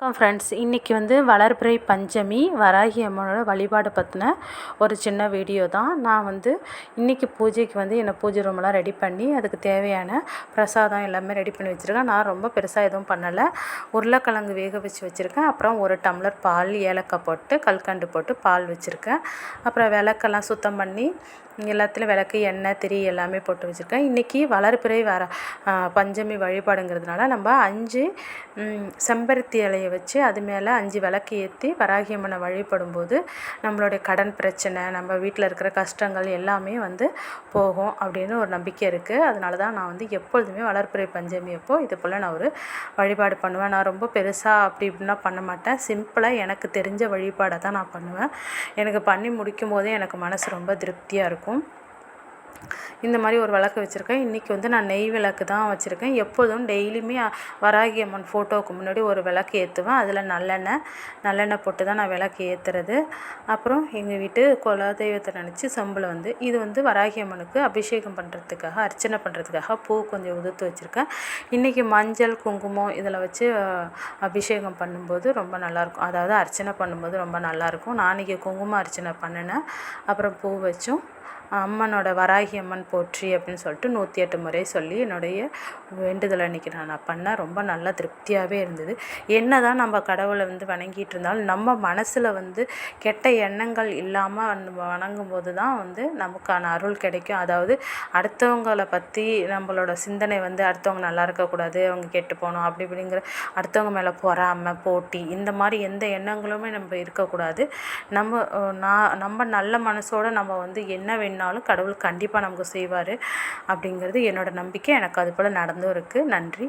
வணக்கம் ஃப்ரெண்ட்ஸ் இன்றைக்கி வந்து வளர்பிறை பஞ்சமி வராகி அம்மனோட வழிபாடு பற்றின ஒரு சின்ன வீடியோ தான். நான் வந்து இன்றைக்கி பூஜைக்கு வந்து என்னை பூஜை ரூமெல்லாம் ரெடி பண்ணி அதுக்கு தேவையான பிரசாதம் எல்லாமே ரெடி பண்ணி வச்சுருக்கேன். நான் ரொம்ப பெருசாக எதுவும் பண்ணலை. உருளைக்கிழங்கு வேக வச்சு வச்சுருக்கேன். அப்புறம் ஒரு டம்ளர் பால் ஏலக்காய் போட்டு கல்கண்டு போட்டு பால் வச்சுருக்கேன். அப்புறம் விளக்கெல்லாம் சுத்தம் பண்ணி எல்லாத்துலேயும் விளக்கு எண்ணெய் திரி எல்லாமே போட்டு வச்சுருக்கேன். இன்றைக்கி வளர்பிறை வர பஞ்சமி வழிபாடுங்கிறதுனால நம்ம அஞ்சு செம்பருத்தி இலையை வச்சு அது மேலே அஞ்சு விளக்கு ஏற்றி வராகி அம்மனை வழிபடும்போது நம்மளுடைய கடன் பிரச்சனை நம்ம வீட்டில் இருக்கிற கஷ்டங்கள் எல்லாமே வந்து போகும் அப்படின்னு ஒரு நம்பிக்கை இருக்குது அதனால தான் நான் வந்து எப்பொழுதுமே வளர்பிறை பஞ்சமி அப்போது இது போல் நான் ஒரு வழிபாடு பண்ணுவேன். நான் ரொம்ப பெருசாக அப்படி இப்படிலாம் பண்ண மாட்டேன். சிம்பிளாக எனக்கு தெரிஞ்ச வழிபாடை தான் நான் பண்ணுவேன். எனக்கு பண்ணி முடிக்கும் போதே எனக்கு மனசு ரொம்ப திருப்தியாக இருக்கும். இருக்கும் இந்த மாதிரி ஒரு விளக்கு வச்சுருக்கேன். இன்றைக்கி வந்து நான் நெய் விளக்கு தான் வச்சுருக்கேன். எப்போதும் டெய்லியுமே வராகி அம்மன் ஃபோட்டோவுக்கு முன்னாடி ஒரு விளக்கு ஏற்றுவேன் அதில் நல்லெண்ணெய் நல்லெண்ணெய் போட்டு தான் நான் விளக்கு ஏற்றுறது அப்புறம் எங்கள் வீட்டு குலதெய்வத்தை நினச்சி செம்பில் வந்து இது வந்து வராகி அம்மனுக்கு அபிஷேகம் பண்ணுறதுக்காக அர்ச்சனை பண்ணுறதுக்காக பூ கொஞ்சம் உதிர்த்து வச்சுருக்கேன். இன்றைக்கி மஞ்சள் குங்குமம் இதில் வச்சு அபிஷேகம் பண்ணும்போது ரொம்ப நல்லாயிருக்கும் அதாவது அர்ச்சனை பண்ணும்போது ரொம்ப நல்லாயிருக்கும் நான் இன்றைக்கி குங்குமம் அர்ச்சனை பண்ணினேன். அப்புறம் பூ வச்சும் அம்மனோட வராகி அம்மன் போற்றி அப்படின்னு சொல்லிட்டு நூற்றி எட்டு முறை சொல்லி என்னுடைய வேண்டுதல் அன்றைக்கி நான் பண்ணேன். ரொம்ப நல்லா திருப்தியாகவே இருந்தது. என்ன தான் நம்ம கடவுளை வந்து வணங்கிட்டு இருந்தாலும் நம்ம மனசில் வந்து கெட்ட எண்ணங்கள் இல்லாமல் வணங்கும் போது தான் வந்து நமக்கான அருள் கிடைக்கும். அதாவது அடுத்தவங்களை பற்றி நம்மளோட சிந்தனை வந்து அடுத்தவங்க நல்லா இருக்கக்கூடாது அவங்க கெட்டு போகணும் அப்படி இப்படிங்கிற அடுத்தவங்க மேலே பொறாமல் போட்டி இந்த மாதிரி எந்த எண்ணங்களுமே நம்ம இருக்கக்கூடாது. நம்ம நான் நம்ம நல்ல மனசோடு நம்ம வந்து என்ன வேணாலும் கடவுள் கண்டிப்பாக கண்டிப்பாக நமக்கு செய்வார் அப்படிங்கிறது என்னோடய நம்பிக்கை. எனக்கு அது போல் நடந்தும் இருக்குது நன்றி.